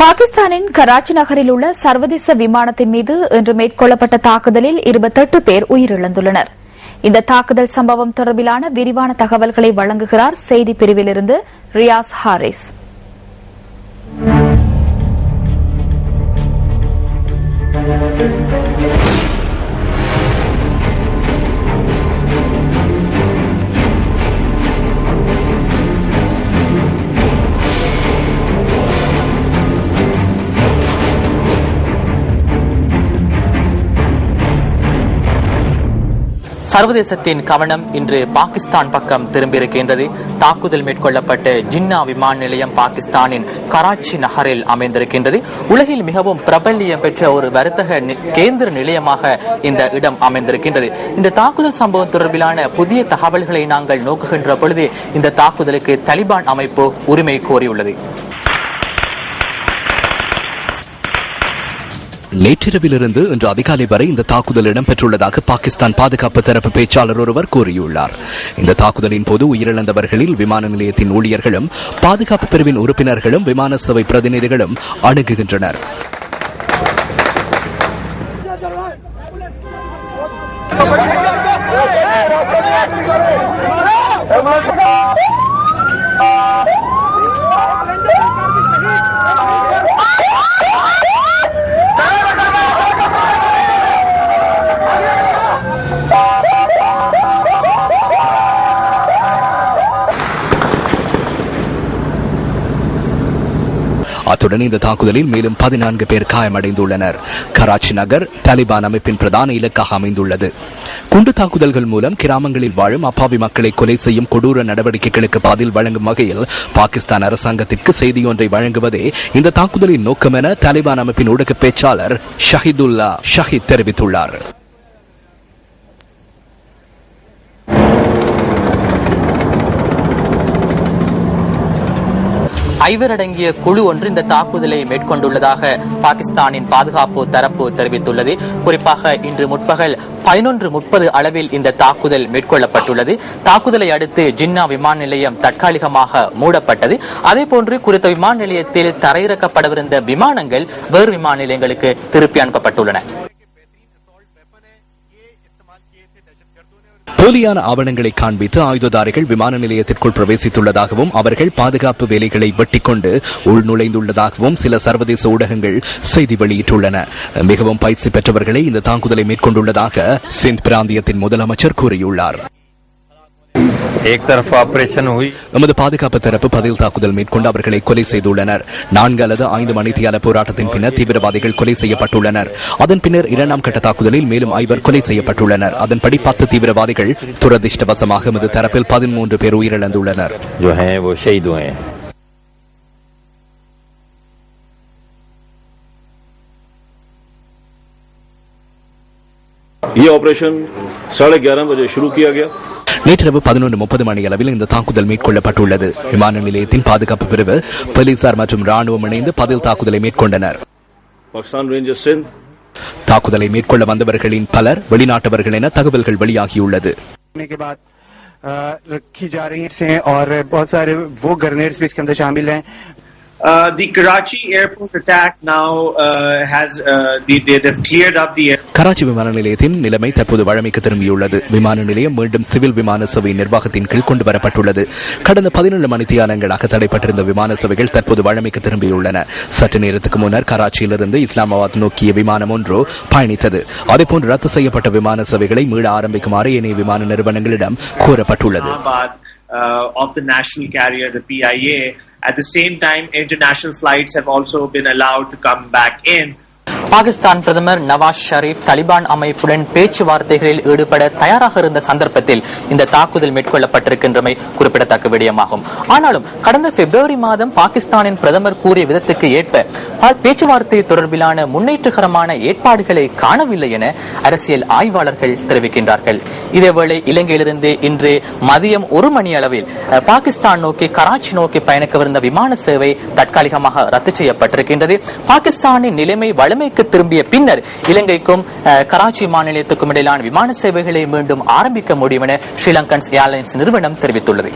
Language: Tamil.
பாகிஸ்தானின் கராச்சி நகரில் உள்ள சர்வதேச விமானத்தின் மீது இன்று மேற்கொள்ளப்பட்ட தாக்குதலில் இருபத்தெட்டு பேர் உயிரிழந்துள்ளனர். இந்த தாக்குதல் சம்பவம் தொடர்பிலான விரிவான தகவல்களை வழங்குகிறார் செய்தி பிரிவிலிருந்து ரியாஸ் ஹாரிஸ். சர்வதேசத்தின் கவனம் இன்று பாகிஸ்தான் பக்கம் திரும்பியிருக்கின்றது. தாக்குதல் மேற்கொள்ளப்பட்ட ஜின்னா விமான நிலையம் பாகிஸ்தானின் கராச்சி நகரில் அமைந்திருக்கின்றது. உலகில் மிகவும் பிரபல்யம் பெற்ற ஒரு வர்த்தக நி- கேந்திர நிலையமாக இந்த இடம் அமைந்திருக்கின்றது. இந்த தாக்குதல் சம்பவம் தொடர்பிலான புதிய தகவல்களை நாங்கள் நோக்குகின்ற பொழுது இந்த தாக்குதலுக்கு தலிபான் அமைப்பு உரிமை கோரியுள்ளது. நேற்றிரவிலிருந்து இன்று அதிகாலை வரை இந்த தாக்குதல் இடம்பெற்றுள்ளதாக பாகிஸ்தான் பாதுகாப்பு தரப்பு பேச்சாளர் ஒருவர் கூறியுள்ளார். இந்த தாக்குதலின் போது உயிரிழந்தவர்களில் விமான நிலையத்தின் ஊழியர்களும் பாதுகாப்பு பிரிவின் உறுப்பினர்களும் விமான சபை பிரதிநிதிகளும் அணுகுகின்றனர். அத்துடன் இந்த தாக்குதலில் மேலும் பதினான்கு பேர் காயமடைந்துள்ளனர். கராச்சி நகர் தாலிபான் அமைப்பின் பிரதான இலக்காக அமைந்துள்ளது. குண்டு தாக்குதல்கள் மூலம் கிராமங்களில் வாழும் அப்பாவி மக்களை கொலை செய்யும் கொடூர நடவடிக்கைகளுக்கு பதில் வழங்கும் வகையில் பாகிஸ்தான் அரசாங்கத்திற்கு செய்தியொன்றை வழங்குவதே இந்த தாக்குதலின் நோக்கம் என தாலிபான் அமைப்பின் ஊடக பேச்சாளர் ஷஹிதுல்லா ஷஹித் தெரிவித்துள்ளார். ஐவரடங்கிய குழு ஒன்று இந்த தாக்குதலை மேற்கொண்டுள்ளதாக பாகிஸ்தானின் பாதுகாப்பு தரப்பு தெரிவித்துள்ளது. குறிப்பாக இன்று முற்பகல் பதினொன்று முப்பது அளவில் இந்த தாக்குதல் மேற்கொள்ளப்பட்டுள்ளது. தாக்குதலை அடுத்து ஜின்னா விமான நிலையம் தற்காலிகமாக மூடப்பட்டது. அதேபோன்று குறித்த விமான நிலையத்தில் தரையிறக்கப்படவிருந்த விமானங்கள் வேறு விமான நிலையங்களுக்கு திருப்பி அனுப்பப்பட்டுள்ளன. போலியான ஆவணங்களை காண்பித்து ஆயுததாரிகள் விமான நிலையத்திற்குள் பிரவேசித்துள்ளதாகவும் அவர்கள் பாதுகாப்பு வேலைகளை வெட்டிக்கொண்டு உள்நுழைந்துள்ளதாகவும் சில சர்வதேச ஊடகங்கள் செய்தி வெளியிட்டுள்ளன. மிகவும் பயிற்சி பெற்றவர்களை இந்த தாக்குதலை மேற்கொண்டுள்ளதாக சிந்த் பிராந்தியத்தின் முதலமைச்சர் கூறியுள்ளார். எமது பாதுகாப்பு தரப்பு பதில் தாக்குதல் மேற்கொண்டு அவர்களை கொலை செய்துள்ளனர் நான்கு அல்லது ஐந்து மணித்தியால போராட்டத்தின் பின்னர் தீவிரவாதிகள் கொலை செய்யப்பட்டுள்ளனர் அதன் பின்னர் இரண்டாம் கட்ட தாக்குதலில் மேலும் ஐவர் கொலை செய்யப்பட்டுள்ளனர் அதன்படி பத்து தீவிரவாதிகள் துரதிருஷ்டவசமாக எமது தரப்பில் பதிமூன்று பேர் உயிரிழந்துள்ளனர் जो हैं वो शहीद हुए हैं ये ऑपरेशन साढ़े ग्यारह बजे शुरू किया गया நேற்றிரவு பதினொன்று முப்பது மணி அளவில் இந்த தாக்குதல் மேற்கொள்ளப்பட்டுள்ளது விமான நிலையத்தின் பாதுகாப்பு பிரிவு போலீசார் மற்றும் ராணுவம் இணைந்து பதில் தாக்குதலை மேற்கொண்டனர் पाकिस्तान रेंजर्स सिंध தாக்குதலை மேற்கொள்ள வந்தவர்களின் பலர் வெளிநாட்டவர்கள் என தகவல்கள் வெளியாகியுள்ளது होने के बाद अ, रखी जा रही हैं और बहुत सारे वो ग्रेनेड्स भी इसके अंदर शामिल हैं Uh, the Karachi airport attack now uh, has uh, the, they, they've cleared up the air. Karachi விமான நிலையத்தின் நிலைமை தற்போது வழமைக்கு திரும்பியுள்ளது விமான நிலையம் மீண்டும் சிவில் விமான சேவை நிர்வாகத்தின் கீழ் கொண்டு வரப்பட்டுள்ளது கடந்த பதினேழு மணித்தியாலங்களாக தடைப்பட்டிருந்த விமான சேவைகள் தற்போது வழமைக்கு திரும்பியுள்ளன சற்று நேரத்துக்கு முன்னர் கராச்சியிலிருந்து இஸ்லாமாபாத் நோக்கிய விமானம் ஒன்று பயணித்தது அதேபோன்று ரத்து செய்யப்பட்ட விமான சேவைகளை மீள ஆரம்பிக்குமாறு ஏனைய விமான நிறுவனங்களிடம் கூறப்பட்டுள்ளது uh, of the national carrier, the PIA. At the same time, international flights have also been allowed to come back in. Pakistan பிரதமர் நவாஸ் ஷரீப் தலிபான் அமைப்புடன் பேச்சுவார்த்தைகளில் ஈடுபட தயாராக இருந்த சந்தர்ப்பத்தில் இந்த தாக்குதல் மேற்கொள்ளப்பட்டிருக்கின்றமை குறிப்பிடத்தக்க விடயமாகும். ஆனாலும் கடந்த பிப்ரவரி மாதம் பாகிஸ்தானின் பிரதமர் கூறிய விதத்துக்கு ஏற்ப பேச்சுவார்த்தை தொடர்பிலான முன்னேற்றகரமான ஏற்பாடுகளை காணவில்லை என அரசியல் ஆய்வாளர்கள் தெரிவிக்கின்றார்கள். இதேவேளை இலங்கையிலிருந்து இன்று மதியம் ஒரு மணி அளவில் பாகிஸ்தான் நோக்கி கராச்சி நோக்கி பயணிக்கவிருந்த விமான சேவை தற்காலிகமாக ரத்து செய்யப்பட்டிருக்கின்றது. பாகிஸ்தானின் நிலைமை வலிமை இலங்கைக்கு திரும்பிய பின்னர் இலங்கைக்கும் கராச்சி மாநிலத்துக்கும் இடையிலான விமான சேவைகளை மீண்டும் ஆரம்பிக்க முடியும் என ஸ்ரீலங்கன் ஏர்லைன்ஸ் நிறுவனம் தெரிவித்துள்ளது.